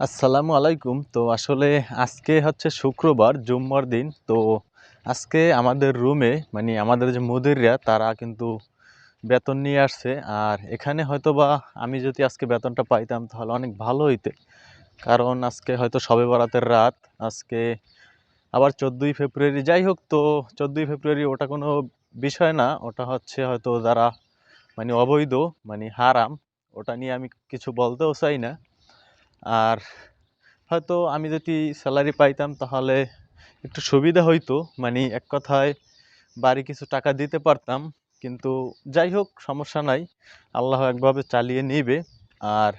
আসসালামু আলাইকুম। তো আসলে আজকে হচ্ছে শুক্রবার, জুম্মার দিন। তো আজকে আমাদের রুমে মানে আমাদের যে মুদিররা, তারা কিন্তু বেতন নিয়ে আসছে। আর এখানে হয়তো বা আমি যদি আজকে বেতনটা পাইতাম, তাহলে অনেক ভালো হইতে। কারণ আজকে হয়তো সবে বরাতের রাত। আজকে আবার চোদ্দোই ফেব্রুয়ারি। যাই হোক, তো চোদ্দোই ফেব্রুয়ারি ওটা কোনো বিষয় না। ওটা হচ্ছে হয়তো যারা মানে অবৈধ মানে হারাম, ওটা নিয়ে আমি কিছু বলতেও চাই না। আর হয়তো আমি যদি স্যালারি পাইতাম তাহলে একটু সুবিধা হইতো। মানে এক কথায় বাড়ি কিছু টাকা দিতে পারতাম, কিন্তু যাই হোক, সমস্যা নাই। আল্লাহ একভাবে চালিয়ে নিবে। আর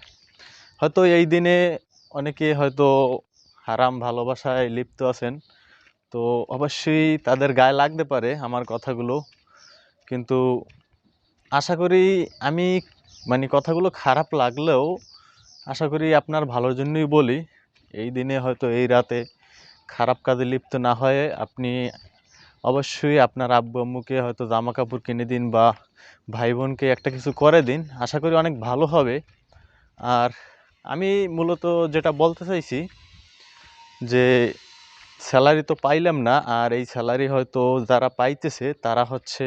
হয়তো এই দিনে অনেকে হয়তো হারাম ভালোবাসায় লিপ্ত আছেন। তো অবশ্যই তাদের গায়ে লাগতে পারে আমার কথাগুলো। কিন্তু আশা করি আমি মানে কথাগুলো খারাপ লাগলেও আশা করি আপনার ভালোর জন্যই বলি, এই দিনে হয়তো এই রাতে খারাপ কাজে লিপ্ত না হয়ে আপনি অবশ্যই আপনার আব্বু আম্মুকে হয়তো জামা কাপড় কিনে দিন বা ভাই বোনকে একটা কিছু করে দিন, আশা করি অনেক ভালো হবে। আর আমি মূলত যেটা বলতে চাইছি যে স্যালারি তো পাইলাম না, আর এই স্যালারি হয়তো যারা পাইতেছে তারা হচ্ছে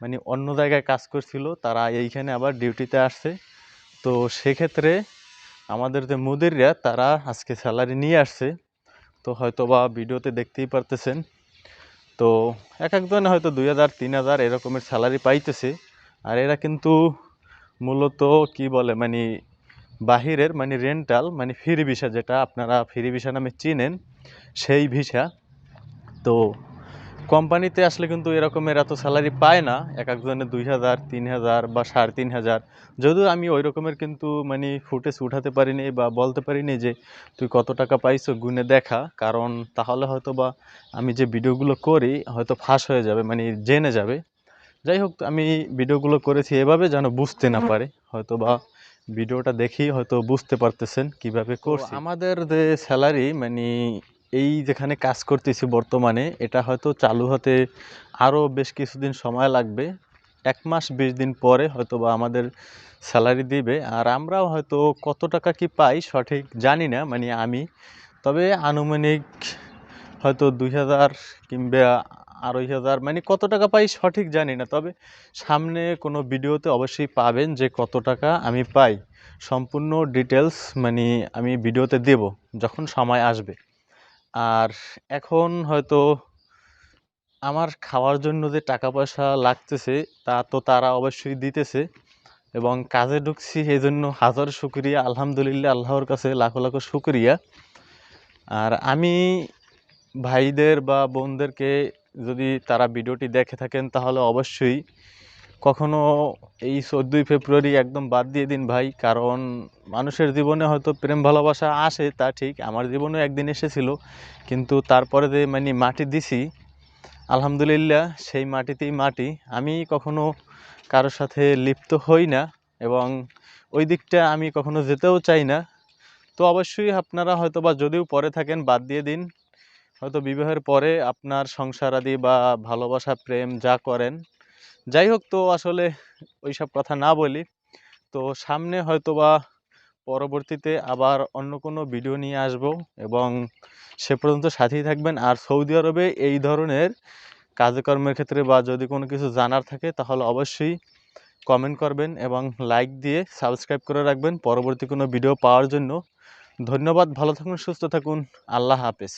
মানে অন্য জায়গায় কাজ করছিল, তারা এইখানে আবার ডিউটিতে আসছে। তো সেক্ষেত্রে আমাদের যে মুদিররা, তারা আজকে স্যালারি নিয়ে আসছে। তো হয়তো বা ভিডিওতে দেখতেই পারতেছেন। তো এক একজনে হয়তো দুই হাজার, তিন হাজার এরকমের স্যালারি পাইতেছে। আর এরা কিন্তু মূলত কি বলে মানে বাহিরের মানে রেন্টাল মানে ফ্রি ভিসা যেটা আপনারা ফ্রি ভিসা নামে চিনেন, সেই ভিসা তো কোম্পানিতে আসলে কিন্তু এরকমের এত স্যালারি পায় না। এক একজনের দুই হাজার তিন হাজার বা সাড়ে তিন হাজার। যদিও আমি ওই রকমের কিন্তু মানে ফুটেজ উঠাতে পারিনি বা বলতে পারিনি যে তুই কত টাকা পাইছো? গুনে দেখা। কারণ তাহলে হয়তো বা আমি যে ভিডিওগুলো করি হয়তো ফাঁস হয়ে যাবে মানে জেনে যাবে। যাই হোক আমি ভিডিওগুলো করেছি এভাবে যেন বুঝতে না পারে। হয়তো বা ভিডিওটা দেখেই হয়তো বুঝতে পারতেছেন কীভাবে করছি। আমাদের যে স্যালারি মানে এই যেখানে কাজ করতেছি বর্তমানে, এটা হয়তো চালু হতে আরও বেশ কিছুদিন সময় লাগবে। এক মাস বিশ দিন পরে হয়তো বা আমাদের স্যালারি দিবে, আর আমরাও হয়তো কত টাকা কি পাই সঠিক জানি না মানে আমি। তবে আনুমানিক হয়তো দুই হাজার কিংবা আড়াই হাজার মানে কত টাকা পাই সঠিক জানি না। তবে সামনে কোনো ভিডিওতে অবশ্যই পাবেন যে কত টাকা আমি পাই। সম্পূর্ণ ডিটেলস মানে আমি ভিডিওতে দেব যখন সময় আসবে। আর এখন হয়তো আমার খাওয়ার জন্য যে টাকা পয়সা লাগতেছে, তা তো তারা অবশ্যই দিতেছে এবং কাজে ঢুকছি এই জন্য হাজার শুক্রিয়া, আলহামদুলিল্লাহ আল্লাহর কাছে লাখো লাখো শুক্রিয়া। আর আমি ভাইদের বা বোনদেরকে যদি তারা ভিডিওটি দেখে থাকেন, তাহলে অবশ্যই কখনো এই চোদ্দোই ফেব্রুয়ারি একদম বাদ দিয়ে দিন ভাই, কারণ মানুষের জীবনে হয়তো প্রেম, ভালোবাসা আসে তা ঠিক, আমার জীবনেও একদিন এসেছিল, কিন্তু তারপরে যে মানে মাটি দিছি, আলহামদুলিল্লাহ সেই মাটিতেই মাটি। আমি কখনো কারোর সাথে লিপ্ত হই না এবং ওই দিকটা আমি কখনো যেতেও চাই না। তো অবশ্যই আপনারা হয়তো বা যদিও পরে থাকেন, বাদ দিয়ে দিন, হয়তো বিবাহের পরে আপনার সংসার আদি বা ভালোবাসা, প্রেম যা করেন যাই হোক, তো আসলে ওইসব কথা না বলি। তো সামনে হয়তো বা পরবর্তীতে আবার অন্য কোনো ভিডিও নিয়ে আসব এবং সে পর্যন্ত সাথেই থাকবেন। আর সৌদি আরবে এই ধরনের কাজকর্মের ক্ষেত্রে বা যদি কোনো কিছু জানার থাকে, তাহলে অবশ্যই কমেন্ট করবেন এবং লাইক দিয়ে সাবস্ক্রাইব করে রাখবেন পরবর্তী কোনো ভিডিও পাওয়ার জন্য। ধন্যবাদ, ভালো থাকুন, সুস্থ থাকুন, আল্লাহ হাফেজ।